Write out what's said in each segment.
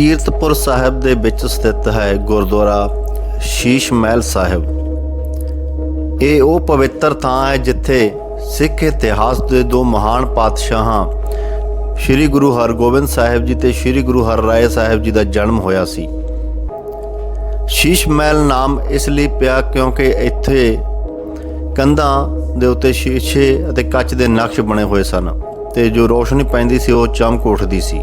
ਕੀਰਤਪੁਰ ਸਾਹਿਬ ਦੇ ਵਿੱਚ ਸਥਿਤ ਹੈ ਗੁਰਦੁਆਰਾ ਸ਼ੀਸ਼ ਮਹਿਲ ਸਾਹਿਬ। ਇਹ ਉਹ ਪਵਿੱਤਰ ਥਾਂ ਹੈ ਜਿੱਥੇ ਸਿੱਖ ਇਤਿਹਾਸ ਦੇ ਦੋ ਮਹਾਨ ਪਾਤਸ਼ਾਹਾਂ ਸ੍ਰੀ ਗੁਰੂ ਹਰਗੋਬਿੰਦ ਸਾਹਿਬ ਜੀ ਤੇ ਸ੍ਰੀ ਗੁਰੂ ਹਰਰਾਏ ਸਾਹਿਬ ਜੀ ਦਾ ਜਨਮ ਹੋਇਆ ਸੀ। ਸ਼ੀਸ਼ ਮਹਿਲ ਨਾਮ ਇਸ ਲਈ ਪਿਆ ਕਿਉਂਕਿ ਇੱਥੇ ਕੰਧਾਂ ਦੇ ਉੱਤੇ ਸ਼ੀਸ਼ੇ ਅਤੇ ਕੱਚ ਦੇ ਨਕਸ਼ ਬਣੇ ਹੋਏ ਸਨ ਤੇ ਜੋ ਰੋਸ਼ਨੀ ਪੈਂਦੀ ਸੀ ਉਹ ਚਮਕ ਉੱਠਦੀ ਸੀ।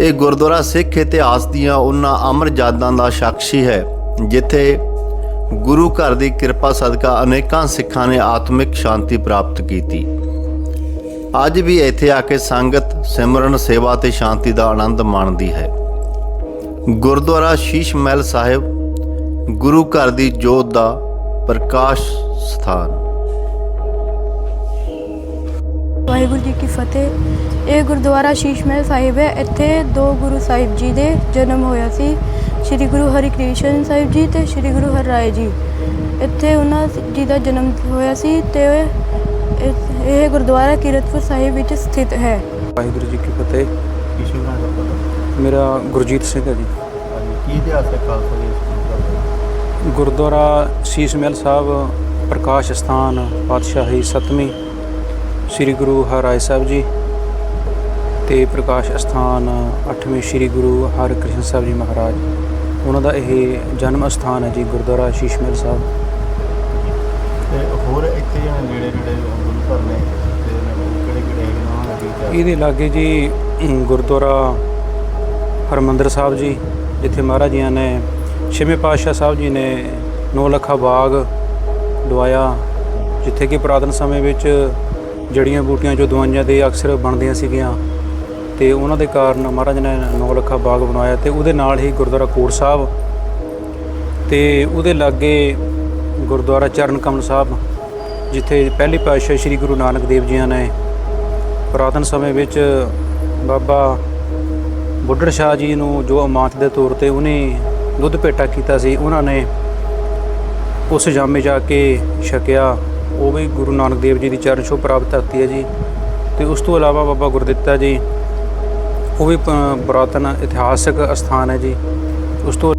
ਇਹ ਗੁਰਦੁਆਰਾ ਸਿੱਖ ਇਤਿਹਾਸ ਦੀਆਂ ਉਹਨਾਂ ਅਮਰ ਯਾਦਾਂ ਦਾ ਸਾਖੀ ਹੈ, ਜਿੱਥੇ ਗੁਰੂ ਘਰ ਦੀ ਕਿਰਪਾ ਸਦਕਾ ਅਨੇਕਾਂ ਸਿੱਖਾਂ ਨੇ ਆਤਮਿਕ ਸ਼ਾਂਤੀ ਪ੍ਰਾਪਤ ਕੀਤੀ। ਅੱਜ ਵੀ ਇੱਥੇ ਆ ਕੇ ਸੰਗਤ ਸਿਮਰਨ, ਸੇਵਾ ਤੇ ਸ਼ਾਂਤੀ ਦਾ ਆਨੰਦ ਮਾਣਦੀ ਹੈ। ਗੁਰਦੁਆਰਾ ਸ਼ੀਸ਼ ਮਹਿਲ ਸਾਹਿਬ ਗੁਰੂ ਘਰ ਦੀ ਜੋਤ ਦਾ ਪ੍ਰਕਾਸ਼ ਸਥਾਨ। ਵਾਹਿਗੁਰੂ ਜੀ ਕੀ ਫਤਿਹ। ਇਹ ਗੁਰਦੁਆਰਾ ਸ਼ੀਸ਼ ਮਹਿਲ ਸਾਹਿਬ ਹੈ। ਇੱਥੇ ਦੋ ਗੁਰੂ ਸਾਹਿਬ ਜੀ ਦੇ ਜਨਮ ਹੋਇਆ ਸੀ। ਸ੍ਰੀ ਗੁਰੂ ਹਰਿਕ੍ਰਿਸ਼ਨ ਸਾਹਿਬ ਜੀ ਤੇ ਸ੍ਰੀ ਗੁਰੂ ਹਰਰਾਏ ਜੀ। ਇੱਥੇ ਉਹਨਾਂ ਜੀ ਦਾ ਜਨਮ ਹੋਇਆ ਸੀ ਤੇ ਇਹ- ਗੁਰਦੁਆਰਾ ਕੀਰਤਪੁਰ ਸਾਹਿਬ ਵਿੱਚ ਸਥਿਤ ਹੈ। ਵਾਹਿਗੁਰੂ ਜੀ ਕੀ ਫਤਿਹ। ਦਾ ਮੇਰਾ ਗੁਰਜੀਤ ਸਿੰਘ ਹੈ ਜੀ। ਕੀ ਇਤਿਹਾਸ ਹੈ ਖਾਲਸਾ ਜੀ ਗੁਰਦੁਆਰਾ ਸੀਸ ਮਹਿਲ ਸਾਹਿਬ ਪ੍ਰਕਾਸ਼ ਸਥਾਨ ਪਾਤਸ਼ਾਹੀ ਸਤਵੀਂ ਸ੍ਰੀ ਗੁਰੂ ਹਰਿਰਾਏ ਸਾਹਿਬ ਜੀ ਤੇ ਪ੍ਰਕਾਸ਼ ਸਥਾਨ 8ਵੇਂ ਸ੍ਰੀ ਗੁਰੂ ਹਰਿਕ੍ਰਿਸ਼ਨ ਸਾਹਿਬ ਜੀ ਮਹਾਰਾਜ ਉਹਨਾਂ ਦਾ ਇਹ ਜਨਮ ਸਥਾਨ ਹੈ ਜੀ ਗੁਰਦੁਆਰਾ ਸ਼ੀਸ਼ ਮਹਿਲ ਸਾਹਿਬ ਤੇ ਹੋਰ ਇੱਥੇ ਜਿਹੜੇ ਨੇੜੇ ਨੇੜੇ ਗੁਰੂ ਘਰ ਨੇ ਕਿਹੜੇ ਕਿਹੜੇ? ਇਹਦੇ ਲਾਗੇ ਜੀ ਗੁਰਦੁਆਰਾ ਹਰਮੰਦਰ ਸਾਹਿਬ ਜੀ ਜਿੱਥੇ ਮਹਾਰਾਜ ਜੀਆਂ ਨੇ ਛੇਵੇਂ ਪਾਤਸ਼ਾਹ ਸਾਹਿਬ ਜੀ ਨੇ ਨੌ ਲੱਖਾ ਬਾਗ ਲਵਾਇਆ ਜਿੱਥੇ ਕਿ ਪੁਰਾਤਨ ਸਮੇਂ ਵਿੱਚ ਜੜੀਆਂ ਬੂਟੀਆਂ ਜੋ ਦਵਾਈਆਂ ਦੇ ਅਕਸਰ ਬਣਦੀਆਂ ਸੀਗੀਆਂ ਤੇ ਉਹਨਾਂ ਦੇ ਕਾਰਨ ਮਹਾਰਾਜ ਨੇ ਨੌ ਲੱਖਾ ਬਾਗ ਬਣਾਇਆ ਤੇ ਉਹਦੇ ਨਾਲ ਹੀ ਗੁਰਦੁਆਰਾ ਕੋਟ ਸਾਹਿਬ ਤੇ ਉਹਦੇ ਲਾਗੇ ਗੁਰਦੁਆਰਾ ਚਰਨ ਕਮਲ ਸਾਹਿਬ, ਜਿੱਥੇ ਪਹਿਲੀ ਪਾਤਸ਼ਾਹ ਸ੍ਰੀ ਗੁਰੂ ਨਾਨਕ ਦੇਵ ਜੀਆਂ ਨੇ ਪੁਰਾਤਨ ਸਮੇਂ ਵਿੱਚ ਬਾਬਾ ਬੁੱਢੜ ਸ਼ਾਹ ਜੀ ਨੂੰ ਜੋ ਅਮਾਨਤ ਦੇ ਤੌਰ ਤੇ ਉਹਨੇ ਦੁੱਧ ਭੇਟਾ ਕੀਤਾ ਸੀ, ਉਹਨਾਂ ਨੇ ਉਸ ਜਾਮੇ ਜਾ ਕੇ ਛਕਿਆ ਉਹ ਵੀ ਗੁਰੂ ਨਾਨਕ ਦੇਵ ਜੀ ਦੀ ਚਰਨ ਛੋਹ ਪ੍ਰਾਪਤ ਧਰਤੀ ਹੈ ਜੀ। ਤੇ ਉਸ ਤੋਂ ਇਲਾਵਾ ਬਾਬਾ ਗੁਰਦਿੱਤਾ ਜੀ, ਉਹ ਵੀ ਪੁਰਾਤਨ ਇਤਿਹਾਸਕ ਸਥਾਨ ਹੈ ਜੀ। ਉਸ ਤੋਂ